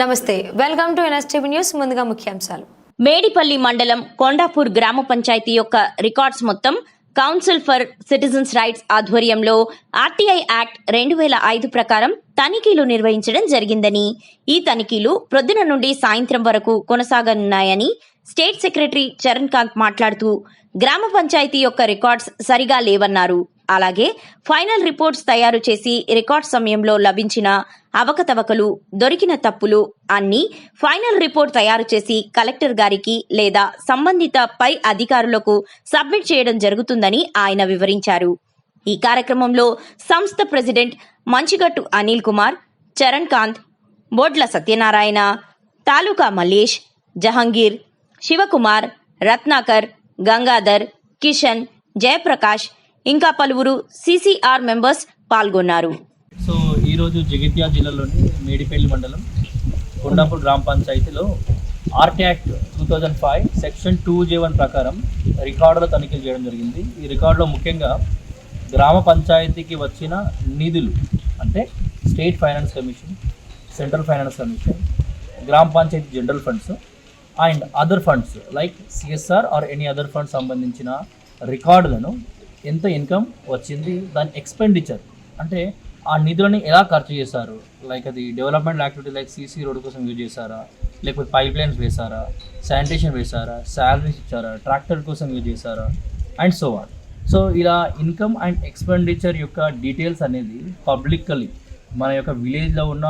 నమస్తే welcome to NSTV news ముందుగా ముఖ్యాంశాలు. మేడిపల్లి మండలం కొండాపూర్ గ్రామ పంచాయతీ యొక్క రికార్డ్స్ మొత్తం కౌన్సిల్ ఫర్ సిటిజన్స్ రైట్స్ ఆధ్వర్యంలో ఆర్టీఐ యాక్ట్ రెండు వేల ఐదు ప్రకారం తనిఖీలు నిర్వహించడం జరిగిందని ఈ తనిఖీలు ప్రొద్దున నుండి సాయంత్రం వరకు కొనసాగనున్నాయని స్టేట్ సెక్రటరీ చరణ్ కాంత్ మాట్లాడుతూ గ్రామ పంచాయతీ యొక్క రికార్డ్స్ సరిగా లేవన్నారు. అలాగే ఫైనల్ రిపోర్ట్స్ తయారు చేసి రికార్డ్ సమయంలో లభించిన అవకతవకలు దొరికిన తప్పులు అన్ని ఫైనల్ రిపోర్ట్ తయారు చేసి కలెక్టర్ గారికి లేదా సంబంధిత పై అధికారులకు సబ్మిట్ చేయడం జరుగుతుందని ఆయన వివరించారు. ఈ కార్యక్రమంలో సంస్థ ప్రెసిడెంట్ మంచిగట్టు అనిల్ కుమార్ చరణ్ కాంత్ బోడ్ల సత్యనారాయణ తాలూకా మల్లేష్ జహంగీర్ శివకుమార్ రత్నాకర్ గంగాధర్ కిషన్ జయప్రకాష్ ఇంకా పలువురు సీసీఆర్ మెంబర్స్ పాల్గొన్నారు. సో ఈరోజు జగిత్యాల జిల్లాలోని మేడిపల్లి మండలం కొండాపూర్ గ్రామ పంచాయతీలో RT act two thousand five section two J one ప్రకారం రికార్డుల తనిఖీలు చేయడం జరిగింది. ఈ రికార్డులో ముఖ్యంగా గ్రామ పంచాయతీకి వచ్చిన నిధులు అంటే state finance commission central finance commission గ్రామ panchayat general funds and other funds like CSR or any other funds సంబంధించిన రికార్డులను ఎంత ఇన్కమ్ వచ్చింది దాని ఎక్స్పెండిచర్ అంటే ఆ నిధులని ఎలా ఖర్చు చేశారు? లైక్ అది development activity like CC road కోసం యూజ్ చేశారా? లేకపోతే పైప్ లైన్స్ వేశారా? శానిటేషన్ వేశారా? శాలరీస్ ఇచ్చారా? ట్రాక్టర్ కోసం యూజ్ చేశారా? అండ్ సో ఆన్ సో ఇలా ఇన్కమ్ అండ్ ఎక్స్పెండిచర్ యొక్క డీటెయిల్స్ అనేది పబ్లికలీ మన యొక్క విలేజ్లో ఉన్న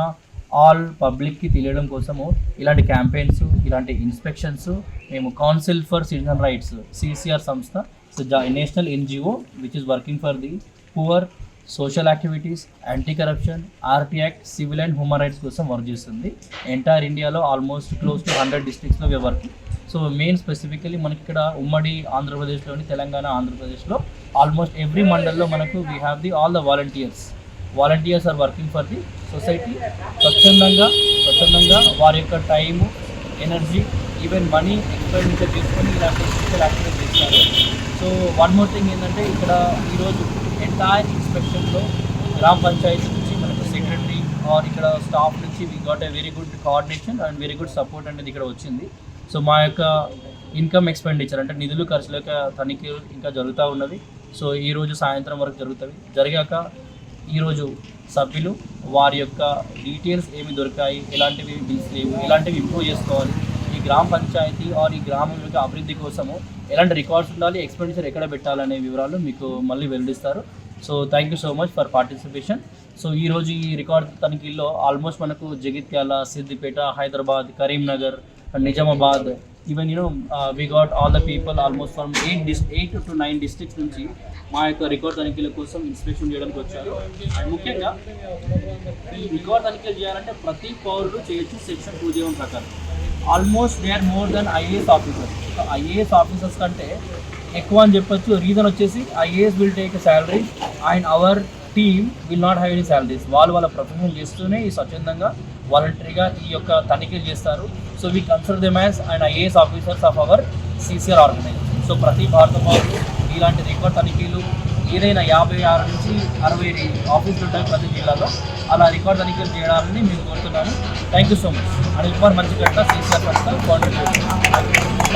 ఆల్ పబ్లిక్కి తెలియడం కోసము ఇలాంటి క్యాంపెయిన్స్ ఇలాంటి ఇన్స్పెక్షన్స్ మేము council for citizen rights CCR సంస్థ so national NGO which is working for the poor social activities anti corruption RTI act civil and human rights కోసం వర్క్ చేస్తుంది. ఎంటైర్ ఇండియాలో almost close to hundred డిస్ట్రిక్ట్స్లో we work so main specifically మనకి ఇక్కడ ఉమ్మడి ఆంధ్రప్రదేశ్లోని తెలంగాణ ఆంధ్రప్రదేశ్లో almost every మండల్లో మనకు we have the all the volunteers volunteers are working for the society స్వచ్ఛందంగా స్వచ్ఛందంగా వారి యొక్క time energy even money expenditure చేసుకొని ఇలాంటి సోషల్ యాక్టివిటీ చేస్తారు. సో వన్ మోర్ థింగ్ ఏంటంటే ఇక్కడ ఈరోజు ఎంటైర్ ఇన్స్పెక్షన్లో గ్రామ పంచాయతీ నుంచి మనకు సెక్రటరీ ఆర్ ఇక్కడ స్టాఫ్ నుంచి we got a very good coordination and very good support అనేది ఇక్కడ వచ్చింది. సో మా యొక్క ఇన్కమ్ ఎక్స్పెండిచర్ అంటే నిధులు ఖర్చుల యొక్క తనిఖీలు ఇంకా జరుగుతూ ఉన్నది సో ఈరోజు సాయంత్రం వరకు జరుగుతుంది జరిగాక ఈరోజు సభ్యులు వారి యొక్క డీటెయిల్స్ ఏమి దొరికాయి ఎలాంటివి బిల్స్ లేవు ఎలాంటివి ఇంప్రూవ్ చేసుకోవాలి ఈ గ్రామ పంచాయతీ ఆర్ ఈ గ్రామం యొక్క అభివృద్ధి కోసము ఎలాంటి రికార్డ్స్ ఉండాలి ఎక్స్పెండిచర్ ఎక్కడ పెట్టాలనే వివరాలు మీకు మళ్ళీ వెల్లడిస్తారు. So thank you so much for participation so ఈ రోజు ఈ రికార్డ్ తనిఖీల్లో ఆల్మోస్ట్ మనకు Jagtial Siddipet Hyderabad Karimnagar Nizamabad even you know we got all the people almost from eight dis eight to nine districts నుంచి మా యొక్క record తనిఖీల కోసం inspection చేయడానికి వచ్చారు. అండ్ ముఖ్యంగా ఈ రికార్డ్ తనిఖీలు చేయాలంటే ప్రతి పౌరుడు చేయొచ్చు సెక్షన్ టూ జీవన్ ప్రకారం. Almost they are more than IAS officers IAS officers కంటే ఎక్కువ అని చెప్పొచ్చు. రీజన్ వచ్చేసి IAS will take salary and our team will not have any salaries వాళ్ళు వాళ్ళ ప్రొఫెషన్ చేస్తూనే ఈ స్వచ్ఛందంగా వాలంటరీగా ఈ యొక్క తనిఖీలు చేస్తారు. So we consider them as and IAS officers of our CCR organization so ప్రతి భారత పౌరులు ఇలాంటి రికార్డ్ తనిఖీలు ఏదైనా యాభై ఆరు నుంచి అరవై ఆఫీసులు ఉంటాయి ప్రతి జిల్లాలో. అలా రికార్డ్ తనిఖీలు చేయడాలని మేము కోరుతున్నాను thank you so much Anil Kumar మంచిగట్ట CCR పట్ల కోఆర్డినేటర్